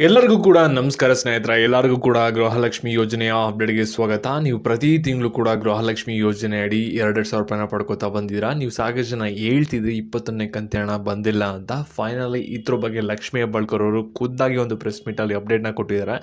ಎಲ್ಲರಿಗೂ ಕೂಡ ನಮಸ್ಕಾರ ಸ್ನೇಹಿತರ, ಎಲ್ಲರಿಗೂ ಕೂಡ ಗೃಹಲಕ್ಷ್ಮಿ ಯೋಜನೆಯ ಅಪ್ಡೇಟ್ಗೆ ಸ್ವಾಗತ. ನೀವು ಪ್ರತಿ ತಿಂಗಳು ಕೂಡ ಗೃಹಲಕ್ಷ್ಮಿ ಯೋಜನೆ ಅಡಿ ಎರಡೆರಡು ಸಾವಿರ ರೂಪಾಯಿನ ಪಡ್ಕೋತಾ ಬಂದಿದ್ದೀರಾ ನೀವು ಸಾಕಷ್ಟು ಜನ ಹೇಳ್ತಿದ್ರಿ ಇಪ್ಪತ್ತೊಂದನೇ ಕಂತೆ ಹಣ ಬಂದಿಲ್ಲ ಅಂತ. ಫೈನಲಿ ಇದ್ರ ಬಗ್ಗೆ ಲಕ್ಷ್ಮಿ ಹೆಬ್ಬಾಳ್ಕರ್ ಅವರು ಖುದ್ದಾಗಿ ಒಂದು ಪ್ರೆಸ್ ಮೀಟಲ್ಲಿ ಅಪ್ಡೇಟ್ನ ಕೊಟ್ಟಿದ್ದಾರೆ.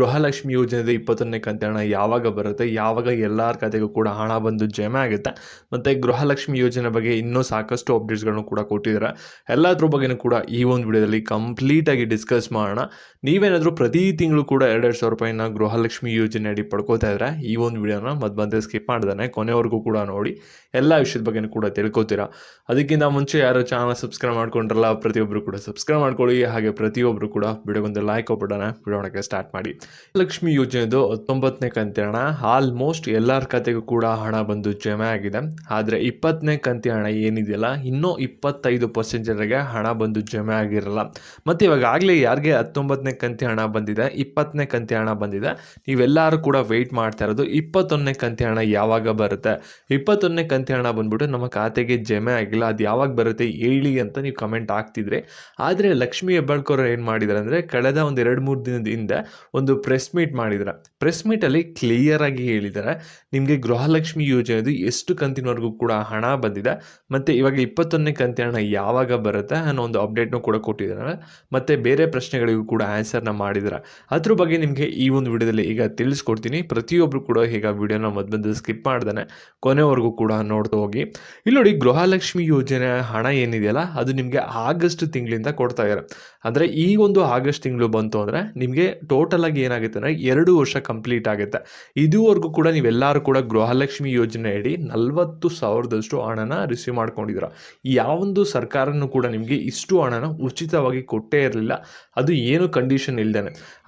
ಗೃಹಲಕ್ಷ್ಮಿ ಯೋಜನೆಯ ಇಪ್ಪತ್ತೊಂದನೇ ಕಂತೆ ಹಣ ಯಾವಾಗ ಬರುತ್ತೆ? ಯಾವಾಗ ಎಲ್ಲರ ಖಾತೆಗೂ ಕೂಡ ಹಣ ಬಂದು ಜಮೆ ಆಗುತ್ತೆ? ಮತ್ತು ಗೃಹಲಕ್ಷ್ಮಿ ಯೋಜನೆ ಬಗ್ಗೆ ಇನ್ನೂ ಸಾಕಷ್ಟು ಅಪ್ಡೇಟ್ಸ್ಗಳನ್ನು ಕೂಡ ಕೊಟ್ಟಿದ್ದಾರೆ. ಎಲ್ಲದ್ರ ಬಗ್ಗೆನೂ ಕೂಡ ಈ ಒಂದು ವಿಡಿಯೋದಲ್ಲಿ ಕಂಪ್ಲೀಟಾಗಿ ಡಿಸ್ಕಸ್ ಮಾಡೋಣ. ನೀವೇನಾದರೂ ಪ್ರತಿ ತಿಂಗಳು ಕೂಡ ಎರಡೆರಡು ಸಾವಿರ ರೂಪಾಯಿನ ಗೃಹಲಕ್ಷ್ಮಿ ಯೋಜನೆ ಅಡಿ ಪಡ್ಕೋತಾ ಇದ್ರೆ ಈ ಒಂದು ವಿಡಿಯೋನ ಮತ್ತೆ ಬಂದೆ ಸ್ಕಿಪ್ ಮಾಡ್ದಾನೆ, ಕೊನೆವರೆಗೂ ಕೂಡ ನೋಡಿ. ಎಲ್ಲ ವಿಷಯದ ಬಗ್ಗೆ ಕೂಡ ತಿಳ್ಕೊತೀರಾ. ಅದಕ್ಕಿಂತ ಮುಂಚೆ ಯಾರು ಚಾನಲ್ ಸಬ್ಸ್ಕ್ರೈಬ್ ಮಾಡ್ಕೊಂಡ್ರಲ್ಲ ಪ್ರತಿಯೊಬ್ಬರು ಕೂಡ ಸಬ್ಸ್ಕ್ರೈಬ್ ಮಾಡ್ಕೊಳ್ಳಿ. ಹಾಗೆ ಪ್ರತಿಯೊಬ್ಬರು ಕೂಡ ವಿಡಿಯೋಗೊಂದು ಲೈಕ್ ಕೊಟ್ಬಿಡೋಣ ಬಿಡೋಣಕ್ಕೆ ಸ್ಟಾರ್ಟ್ ಮಾಡಿ. ಲಕ್ಷ್ಮಿ ಯೋಜನೆದು ಹತ್ತೊಂಬತ್ತನೇ ಕಂತಿ ಹಣ. ಆಲ್ಮೋಸ್ಟ್ ಎಲ್ಲರ ಖಾತೆಗೂ ಕೂಡ ಹಣ ಬಂದು ಜಮೆ ಆಗಿದೆ. ಆದರೆ ಇಪ್ಪತ್ತನೇ ಕಂತಿ ಹಣ ಏನಿದೆಯಲ್ಲ, ಇನ್ನೂ ಇಪ್ಪತ್ತೈದು ಪರ್ಸೆಂಟ್ ಜನರಿಗೆ ಹಣ ಬಂದು ಜಮೆ ಆಗಿರಲ್ಲ. ಮತ್ತು ಇವಾಗ ಆಗಲೇ ಯಾರಿಗೆ ಹತ್ತೊಂಬತ್ತನೇ ಕಂತಿ ಹಣ ಬಂದಿದೆ, ಇಪ್ಪತ್ತನೇ ಕಂತಿ ಹಣ ಬಂದಿದೆ. ನೀವೆಲ್ಲರೂ ಕೂಡ ವೆಯ್ಟ್ ಮಾಡ್ತಾ ಇರೋದು, ಇಪ್ಪತ್ತೊಂದನೇ ಕಂತಿ ಹಣ ಯಾವಾಗ ಬರುತ್ತೆ? ಇಪ್ಪತ್ತೊಂದನೇ ಕಂತಿ ಹಣ ಬಂದ್ಬಿಟ್ಟು ನಮ್ಮ ಖಾತೆಗೆ ಜಮೆ ಆಗಿಲ್ಲ, ಅದು ಯಾವಾಗ ಬರುತ್ತೆ ಹೇಳಿ ಅಂತ ನೀವು ಕಮೆಂಟ್ ಹಾಕ್ತಿದ್ರೆ. ಆದರೆ ಲಕ್ಷ್ಮಿ ಹೆಬ್ಬಾಳ್ಕರ್ ಏನು ಮಾಡಿದ್ದಾರೆ ಅಂದರೆ ಕಳೆದ ಒಂದು ಎರಡು ಮೂರು ದಿನದ ಹಿಂದೆ ಒಂದು ಪ್ರೆಸ್ ಮೀಟ್ ಮಾಡಿದ್ದಾರೆ ಪ್ರೆಸ್ ಮೀಟಲ್ಲಿ ಕ್ಲಿಯರ್ ಆಗಿ ಹೇಳಿದ್ದಾರೆ ನಿಮಗೆ ಗೃಹಲಕ್ಷ್ಮಿ ಯೋಜನೆದು ಎಷ್ಟು ಕಂತಿನವರೆಗೂ ಕೂಡ ಹಣ ಬಂದಿದೆ, ಮತ್ತು ಇವಾಗ ಇಪ್ಪತ್ತೊಂದನೇ ಕಂತಿ ಹಣ ಯಾವಾಗ ಬರುತ್ತೆ ಅನ್ನೋ ಒಂದು ಅಪ್ಡೇಟ್ನೂ ಕೂಡ ಕೊಟ್ಟಿದ್ದಾರೆ. ಮತ್ತು ಬೇರೆ ಪ್ರಶ್ನೆಗಳಿಗೂ ಕೂಡ ಆನ್ಸರ್ನ ಮಾಡಿದ್ರೆ. ಅದ್ರ ಬಗ್ಗೆ ನಿಮಗೆ ಈ ಒಂದು ವಿಡಿಯೋದಲ್ಲಿ ಈಗ ತಿಳಿಸ್ಕೊಡ್ತೀನಿ. ಪ್ರತಿಯೊಬ್ಬರು ಕೂಡ ಈಗ ವಿಡಿಯೋನ ಮೊದಲು ಸ್ಕಿಪ್ ಮಾಡ್ದಾನೆ ಕೊನೆವರೆಗೂ ಕೂಡ ನೋಡ್ತಾ ಹೋಗಿ. ಇಲ್ಲಿ ನೋಡಿ ಗೃಹಲಕ್ಷ್ಮಿ ಯೋಜನೆ ಹಣ ಏನಿದೆಯಲ್ಲ, ಅದು ನಿಮಗೆ ಆಗಸ್ಟ್ ತಿಂಗಳಿಂದ ಕೊಡ್ತಾ ಇದ್ದಾರೆ ಅಂದರೆ ಈ ಒಂದು ಆಗಸ್ಟ್ ತಿಂಗಳು ಬಂತು ಅಂದರೆ ನಿಮಗೆ ಟೋಟಲ್ ಆಗಿ ಏನಾಗುತ್ತೆ ಅಂದರೆ ಎರಡು ವರ್ಷ ಕಂಪ್ಲೀಟ್ ಆಗುತ್ತೆ. ಇದುವರೆಗೂ ಕೂಡ ನೀವೆಲ್ಲರೂ ಕೂಡ ಗೃಹಲಕ್ಷ್ಮಿ ಯೋಜನೆ ಅಡಿ ನಲ್ವತ್ತು ಸಾವಿರದಷ್ಟು ಹಣನ ರಿಸೀವ್ ಮಾಡ್ಕೊಂಡಿದ್ದೀರ ಯಾವೊಂದು ಸರ್ಕಾರನೂ ಕೂಡ ನಿಮಗೆ ಇಷ್ಟು ಹಣನ ಉಚಿತವಾಗಿ ಕೊಟ್ಟೇ ಇರಲಿಲ್ಲ. ಅದು ಏನು ಕಂಡೀಷನ್ ಇಲ್ದೇ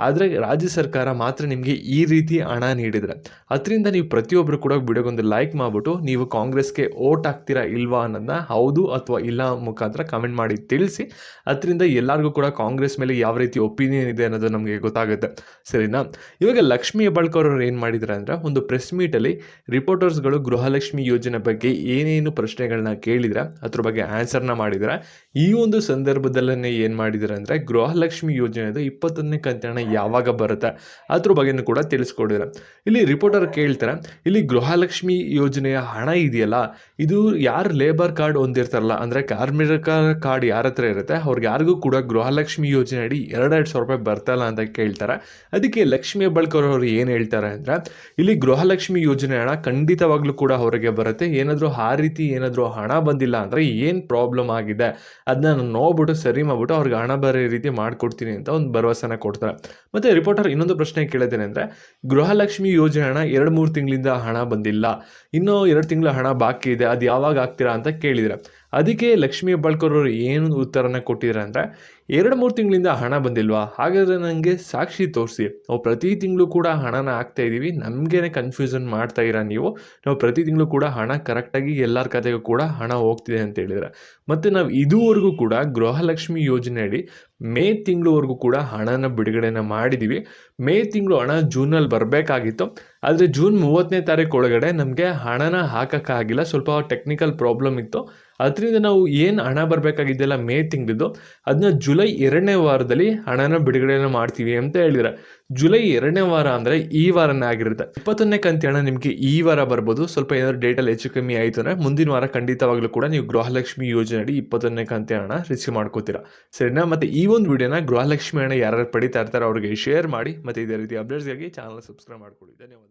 ಆದರೆ ರಾಜ್ಯ ಸರ್ಕಾರ ಮಾತ್ರ ನಿಮಗೆ ಈ ರೀತಿ ಹಣ ನೀಡಿದರೆ. ಅದರಿಂದ ನೀವು ಪ್ರತಿಯೊಬ್ಬರು ಕೂಡ ವಿಡಿಯೋಗೊಂದು ಲೈಕ್ ಮಾಡಿಬಿಟ್ಟು ನೀವು ಕಾಂಗ್ರೆಸ್ಗೆ ಓಟ್ ಆಗ್ತೀರಾ ಇಲ್ವಾ ಅನ್ನೋದನ್ನ ಹೌದು ಅಥವಾ ಇಲ್ಲ ಮುಖಾಂತರ ಕಮೆಂಟ್ ಮಾಡಿ ತಿಳಿಸಿ. ಅದರಿಂದ ಎಲ್ಲರಿಗೂ ಕೂಡ ಕಾಂಗ್ರೆಸ್ ಮೇಲೆ ಯಾವ ರೀತಿ ಒಪಿನಿಯನ್ ಇದೆ ಅನ್ನೋದು ನಮಗೆ ಗೊತ್ತಾಗುತ್ತೆ. ಸರಿನಾ? ಇವಾಗ ಲಕ್ಷ್ಮಿ ಹೆಬ್ಬಾಳ್ಕರ್ ಅವರು ಏನು ಮಾಡಿದ್ದಾರೆ ಅಂದರೆ ಒಂದು ಪ್ರೆಸ್ ಮೀಟಲ್ಲಿ ರಿಪೋರ್ಟರ್ಸ್ಗಳು ಗೃಹಲಕ್ಷ್ಮಿ ಯೋಜನೆ ಬಗ್ಗೆ ಏನೇನು ಪ್ರಶ್ನೆಗಳನ್ನ ಕೇಳಿದ್ರೆ, ಅದ್ರ ಬಗ್ಗೆ ಆನ್ಸರ್ನ ಮಾಡಿದರೆ, ಈ ಒಂದು ಸಂದರ್ಭದಲ್ಲೇ ಏನು ಮಾಡಿದ್ದಾರೆ ಅಂದರೆ ಗೃಹಲಕ್ಷ್ಮಿ ಯೋಜನೆದು ಇಪ್ಪತ್ತೊಂದನೇ ಕಂತಿನ ಯಾವಾಗ ಬರುತ್ತೆ? ಅದ್ರ ಬಗ್ಗೆನೂ ಕೂಡ ತಿಳಿಸ್ಕೊಡಿದ್ದಾರೆ. ಇಲ್ಲಿ ರಿಪೋರ್ಟರ್ ಕೇಳ್ತಾರೆ, ಇಲ್ಲಿ ಗೃಹಲಕ್ಷ್ಮಿ ಯೋಜನೆಯ ಹಣ ಇದೆಯಲ್ಲ? ಇದು ಯಾರು ಲೇಬರ್ ಕಾರ್ಡ್ ಹೊಂದಿರ್ತಾರಲ್ಲ? ಅಂದರೆ ಕಾರ್ಮಿಕ ಕಾರ್ಡ್ ಯಾರ ಹತ್ರ ಇರುತ್ತೆ? ಅವ್ರಿಗೆ ಯಾರಿಗೂ ಕೂಡ ಗೃಹಲಕ್ಷ್ಮಿ ಯೋಜನೆ ಅಡಿ ಎರಡೆರಡು ಸಾವಿರ ರೂಪಾಯಿ ಬರ್ತಲ್ಲ ಅಂತ ಕೇಳ್ತಾರೆ. ಅದಕ್ಕೆ ಲಕ್ಷ್ಮಿ ಹೆಬ್ಬಾಳ್ಕರ್ ಅವರು ಏನು ಹೇಳ್ತಾರೆ ಅಂದರೆ, ಇಲ್ಲಿ ಗೃಹಲಕ್ಷ್ಮಿ ಯೋಜನೆ ಹಣ ಖಂಡಿತವಾಗ್ಲೂ ಕೂಡ ಅವರಿಗೆ ಬರುತ್ತೆ. ಏನಾದರೂ ಆ ರೀತಿ ಏನಾದರೂ ಹಣ ಬಂದಿಲ್ಲ ಅಂದರೆ ಏನು ಪ್ರಾಬ್ಲಮ್ ಆಗಿದೆ? ಅದನ್ನ ನಾನು ನೋಡ್ಬಿಟ್ಟು ಸರಿ ಮಾಡ್ಬಿಟ್ಟು ಅವ್ರಿಗೆ ಹಣ ಬರೋ ರೀತಿ ಮಾಡಿಕೊಡ್ತೀನಿ ಅಂತ ಒಂದು ಭರವಸೆನ ಕೊಡ್ತಾರೆ. ಮತ್ತೆ ರಿಪೋರ್ಟರ್ ಇನ್ನೊಂದು ಪ್ರಶ್ನೆ ಕೇಳಿದ್ದೇನೆ ಅಂದರೆ, ಗೃಹಲಕ್ಷ್ಮಿ ಯೋಜನೆ ಹಣ ಎರಡು ಮೂರು ತಿಂಗಳಿಂದ ಹಣ ಬಂದಿಲ್ಲ. ಇನ್ನೂ ಎರಡು ತಿಂಗಳ ಹಣ ಬಾಕಿ ಇದೆ, ಅದು ಯಾವಾಗ ಆಗ್ತೀರಾ ಅಂತ ಕೇಳಿದರೆ ಅದಕ್ಕೆ ಲಕ್ಷ್ಮೀ ಹೆಬ್ಬಾಳ್ಕರ್ ಅವರು ಏನು ಉತ್ತರನ ಕೊಟ್ಟಿದ್ದಾರೆ ಅಂದರೆ, ಎರಡು ಮೂರು ತಿಂಗಳಿಂದ ಹಣ ಬಂದಿಲ್ವಾ? ಹಾಗಾದರೆ ನನಗೆ ಸಾಕ್ಷಿ ತೋರಿಸಿ. ನಾವು ಪ್ರತಿ ತಿಂಗಳು ಕೂಡ ಹಣನ ಹಾಕ್ತಾ ಇದ್ದೀವಿ ನಮಗೇನೆ ಕನ್ಫ್ಯೂಷನ್ ಮಾಡ್ತಾ ಇರ ನೀವು. ನಾವು ಪ್ರತಿ ತಿಂಗಳು ಕೂಡ ಹಣ ಕರೆಕ್ಟಾಗಿ ಎಲ್ಲರ ಖಾತೆಗೂ ಕೂಡ ಹಣ ಹೋಗ್ತಿದೆ ಅಂತ ಹೇಳಿದರೆ. ಮತ್ತು ನಾವು ಇದುವರೆಗೂ ಕೂಡ ಗೃಹಲಕ್ಷ್ಮಿ ಯೋಜನೆಯಡಿ ಮೇ ತಿಂಗಳವರೆಗೂ ಕೂಡ ಹಣನ ಬಿಡುಗಡೆನ ಮಾಡಿದ್ದೀವಿ ಮೇ ತಿಂಗಳು ಹಣ ಜೂನಲ್ಲಿ ಬರಬೇಕಾಗಿತ್ತು. ಆದರೆ ಜೂನ್ ಮೂವತ್ತನೇ ತಾರೀಕು ಒಳಗಡೆ ನಮಗೆ ಹಣನ ಹಾಕೋಕ್ಕಾಗಿಲ್ಲ. ಸ್ವಲ್ಪ ಟೆಕ್ನಿಕಲ್ ಪ್ರಾಬ್ಲಮ್ ಇತ್ತು. ಅದರಿಂದ ನಾವು ಏನು ಹಣ ಬರಬೇಕಾಗಿದ್ದೆಲ್ಲ ಮೇ ತಿಂಗಳಿದ್ದು ಅದನ್ನ ಜುಲೈ ಎರಡನೇ ವಾರದಲ್ಲಿ ಹಣನ ಬಿಡುಗಡೆನ ಮಾಡ್ತೀವಿ ಅಂತ ಹೇಳಿದ್ರೆ. ಜುಲೈ ಎರಡನೇ ವಾರ ಅಂದರೆ ಈ ವಾರನೇ ಆಗಿರುತ್ತೆ. ಇಪ್ಪತ್ತೊಂದನೇ ಕಂತಿ ಹಣ ನಿಮಗೆ ಈ ವಾರ ಬರ್ಬೋದು. ಸ್ವಲ್ಪ ಏನಾದರೂ ಡೇಟಲ್ಲಿ ಹೆಚ್ಚು ಕಮ್ಮಿ ಆಯಿತು ಅಂದರೆ ಮುಂದಿನ ವಾರ ಖಂಡಿತವಾಗಲೂ ಕೂಡ ನೀವು ಗೃಹಲಕ್ಷ್ಮಿ ಯೋಜನೆ ಅಡಿ ಇಪ್ಪತ್ತೊಂದನೇ ಕಂತಿ ಹಣ ರಿಸೀವ್ ಮಾಡ್ಕೋತೀರಾ. ಸರಿನಾ? ಮತ್ತು ಈ ಒಂದು ವಿಡಿಯೋನ ಗೃಹಲಕ್ಷ್ಮಿ ಹಣ ಯಾರು ಪಡಿತಾ ಇರ್ತಾರೋ ಅವ್ರಿಗೆ ಶೇರ್ ಮಾಡಿ. ಮತ್ತು ಇದೇ ರೀತಿ ಅಪ್ಡೇಟ್ಸ್ಗಾಗಿ ಚಾನಲ್ ಸಬ್ಸ್ಕ್ರೈಬ್ ಮಾಡ್ಕೊಳ್ಳಿ ಧನ್ಯವಾದ.